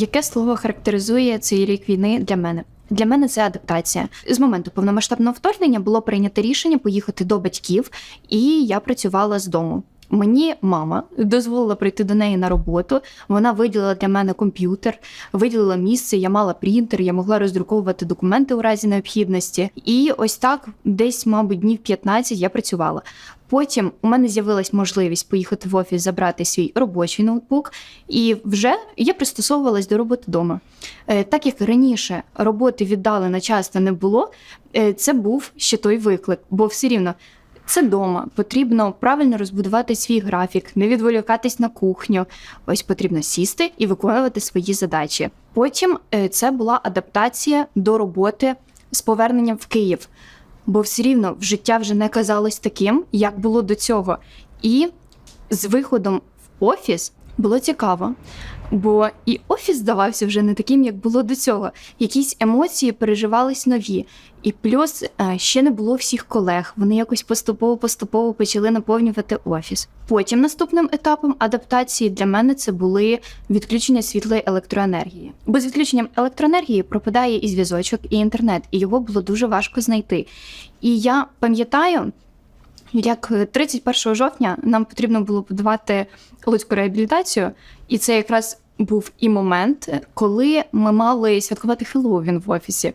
Яке слово характеризує цей рік війни для мене? Для мене це адаптація. З моменту повномасштабного вторгнення було прийнято рішення поїхати до батьків, і я працювала з дому. Мені мама дозволила прийти до неї на роботу. Вона виділила для мене комп'ютер, виділила місце. Я мала принтер, я могла роздруковувати документи у разі необхідності. І ось так, десь, мабуть, днів 15 я працювала. Потім у мене з'явилась можливість поїхати в офіс, забрати свій робочий ноутбук, і вже я пристосовувалась до роботи вдома. Е, Так як раніше роботи віддалено часто не було, е, це був ще той виклик, бо все рівно. Це дома, потрібно правильно розбудувати свій графік, не відволікатись на кухню. Ось потрібно сісти і виконувати свої задачі. Потім е, це була адаптація до роботи з поверненням в Київ, бо все рівно в життя вже не казалось таким, як було до цього. І з виходом в офіс було цікаво, бо і офіс здавався вже не таким, як було до цього. Якісь емоції переживались нові. І плюс е, ще не було всіх колег. Вони якось поступово-поступово почали наповнювати офіс. Потім наступним етапом адаптації для мене це були відключення світлої електроенергії. Бо з відключенням електроенергії пропадає і зв'язочок, і інтернет, і його було дуже важко знайти. І я пам'ятаю, як е, 31 жовтня нам потрібно було подавати луцьку реабілітацію, і це якраз був і момент, коли ми мали святкувати Хеллоуін в офісі.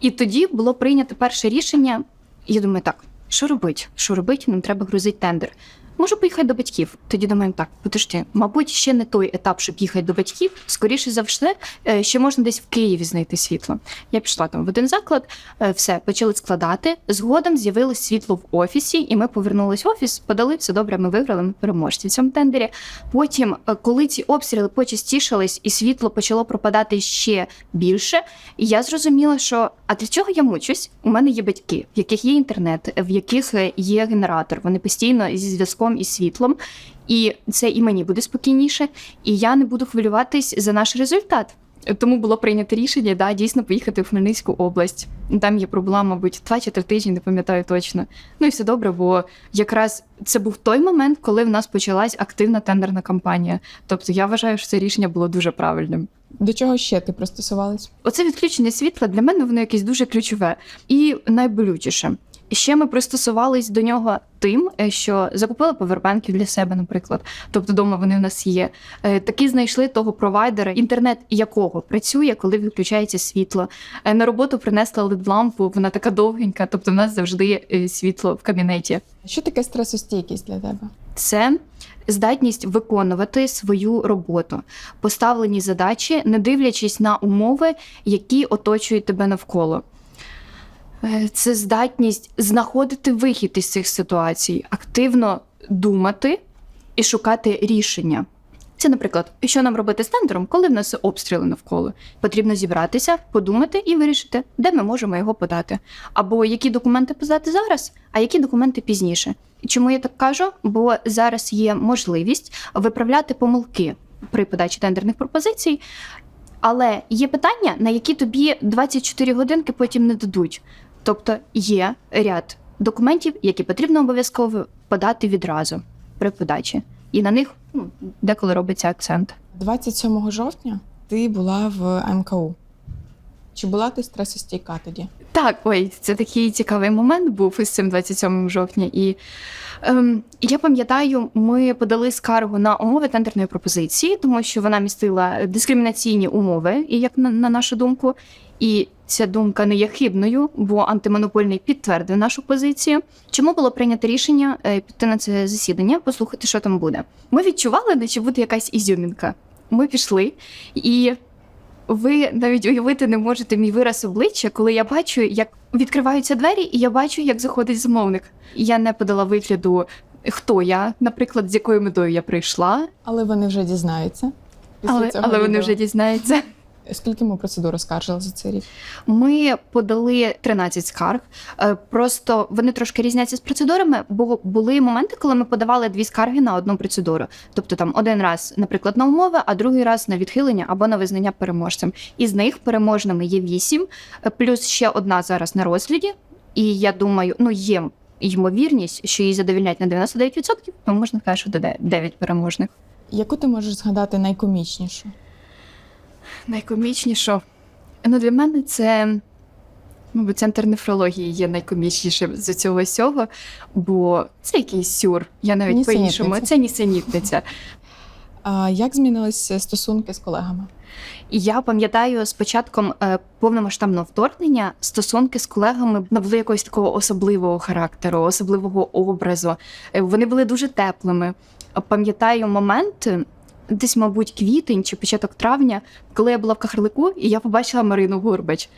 І тоді було прийнято перше рішення. Я думаю, так, що робить? Що робить? Нам треба грузити тендер. Можу поїхати до батьків. Тоді думаємо, так, подожди, мабуть, ще не той етап, щоб їхати до батьків. Скоріше за все, е, ще можна десь в Києві знайти світло. Я пішла там в один заклад, е, все почали складати. Згодом з'явилось світло в офісі, і ми повернулись в офіс, подали все добре. Ми виграли. Ми переможці в цьому тендері. Потім, е, коли ці обстріли почастішались і світло почало пропадати ще більше, я зрозуміла, що а для чого я мучусь? У мене є батьки, в яких є інтернет, в яких є генератор. Вони постійно зі зв'язком і світлом. І це і мені буде спокійніше, і я не буду хвилюватись за наш результат. Тому було прийнято рішення, да, дійсно поїхати в Хмельницьку область. Там є пробула, мабуть, два чи три тижні, не пам'ятаю точно. Ну і все добре, бо якраз це був той момент, коли в нас почалась активна тендерна кампанія. Тобто я вважаю, що це рішення було дуже правильним. До чого ще ти пристосувалась? Оце відключення світла для мене воно якесь дуже ключове і найболючіше. Ще ми пристосувались до нього тим, е, що закупили повербанки для себе, наприклад. Тобто вдома вони в нас є. Е, Таки знайшли того провайдера, інтернет якого працює, коли відключається світло. Е, На роботу принесла LED-лампу, вона така довгенька, тобто в нас завжди світло в кабінеті. Що таке стресостійкість для тебе? Це здатність виконувати свою роботу, поставлені задачі, не дивлячись на умови, які оточують тебе навколо. Е, Це здатність знаходити вихід із цих ситуацій, активно думати і шукати рішення. Це, наприклад, що нам робити з тендером, коли в нас обстріли навколо. Потрібно зібратися, подумати і вирішити, де ми можемо його подати. Або які документи подати зараз, а які документи пізніше. Чому я так кажу? Бо зараз є можливість виправляти помилки при подачі тендерних пропозицій. Але є питання, на які тобі 24 годинки потім не дадуть. Тобто є ряд документів, які потрібно обов'язково подати відразу при подачі. І на них ну, деколи робиться акцент. 27 жовтня ти була в МКУ. Чи була ти стресостійка тоді? Так, ой, це такий цікавий момент був із цим 27 жовтня. І ем, я пам'ятаю, ми подали скаргу на умови тендерної пропозиції, тому що вона містила дискримінаційні умови, і як на, на нашу думку. І ця думка не є хибною, бо антимонопольний підтвердив нашу позицію. Чому було прийнято рішення е, піти на це засідання, послухати, що там буде? Ми відчували, наче буде якась ізюмінка. Ми пішли, і ви навіть уявити не можете мій вираз обличчя, коли я бачу, як відкриваються двері, і я бачу, як заходить замовник. Я не подала вигляду, хто я, наприклад, з якою метою я прийшла, Але вони вже дізнаються. після але, цього але вони вже дізнаються. Скільки ми процедур оскаржили за цей рік? Ми подали 13 скарг. Е, Просто вони трошки різняться з процедурами, бо були моменти, коли ми подавали дві скарги на одну процедуру. Тобто там один раз, наприклад, на умови, а другий раз на відхилення або на визнання переможцем. Із них переможними є вісім, е, плюс ще одна зараз на розгляді. І я думаю, ну є ймовірність, що її задовільнять на 99%, тому можна сказати, що до 9 переможних. Яку ти можеш згадати найкомічнішу? Найкомічніше. Ну, для мене це, мабуть, центр нефрології є найкомічнішим з цього всього, бо це якийсь сюр. Я навіть по-іншому. Це нісенітниця. А як змінились стосунки з колегами? Я пам'ятаю, з початком е, повномасштабного вторгнення стосунки з колегами набули якогось такого особливого характеру, особливого образу. Е, Вони були дуже теплими. Пам'ятаю момент, десь, мабуть, квітень чи початок травня, коли я була в Кахарлику, і я побачила Марину Гурбач.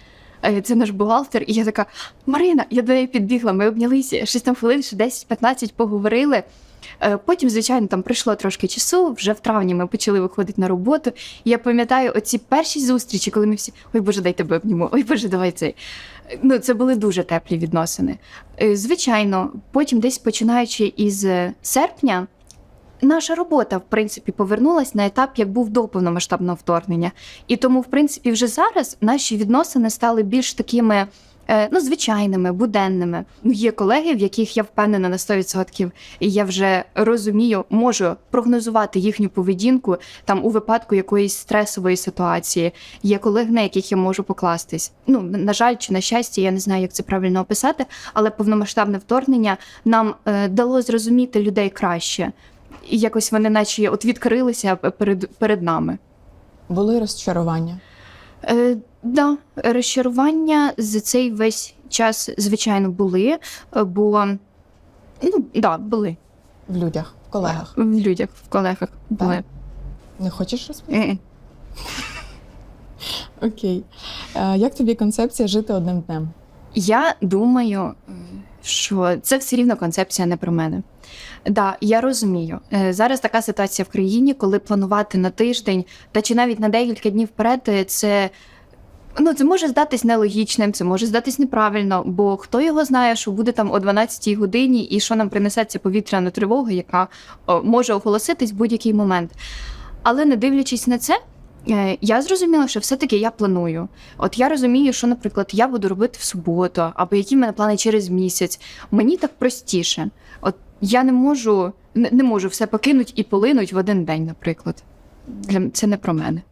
Е, Це наш бухгалтер, і я така: Марина, я до неї підбігла, ми обнялися, щось там хвилин, ще 10-15 поговорили. Е, Потім, звичайно, там пройшло трошки часу. Вже в травні ми почали виходити на роботу. І я пам'ятаю оці перші зустрічі, коли ми всі ой Боже, дай тебе обніму, ой Боже, давай цей. Ну, це були дуже теплі відносини. Е, Звичайно, потім, десь починаючи із серпня, наша робота, в принципі, повернулась на етап, як був до повномасштабного вторгнення. І тому, в принципі, вже зараз наші відносини стали більш такими. е, Ну, звичайними, буденними. Ну, Є колеги, в яких я впевнена на 100%, і я вже розумію, можу прогнозувати їхню поведінку там у випадку якоїсь стресової ситуації. Є колеги, на яких я можу покластись. Ну на жаль, чи на щастя, я не знаю, як це правильно описати, але повномасштабне вторгнення нам е, дало зрозуміти людей краще. І якось вони, наче, от відкрилися перед, перед нами. Були розчарування? Е, да, розчарування за цей весь час, звичайно, були, е, бо ну, да, були В людях, в колегах. в людях, в колегах були. Не хочеш розповісти? Окей. Е, як тобі концепція жити одним днем? Я думаю, що це все рівно концепція не про мене. Да, я розумію. Е, Зараз така ситуація в країні, коли планувати на тиждень та чи навіть на декілька днів вперед, е, це. Ну, це може здатись нелогічним, це може здатись неправильно, бо хто його знає, що буде там о 12-й годині і що нам принесе ця повітряна тривога, яка о, може оголоситись в будь-який момент. Але не дивлячись на це, я зрозуміла, що все-таки я планую. От я розумію, що, наприклад, я буду робити в суботу, або які в мене плани через місяць. Мені так простіше. От я не можу, не можу все покинути і полинуть в один день, наприклад. Для це не про мене.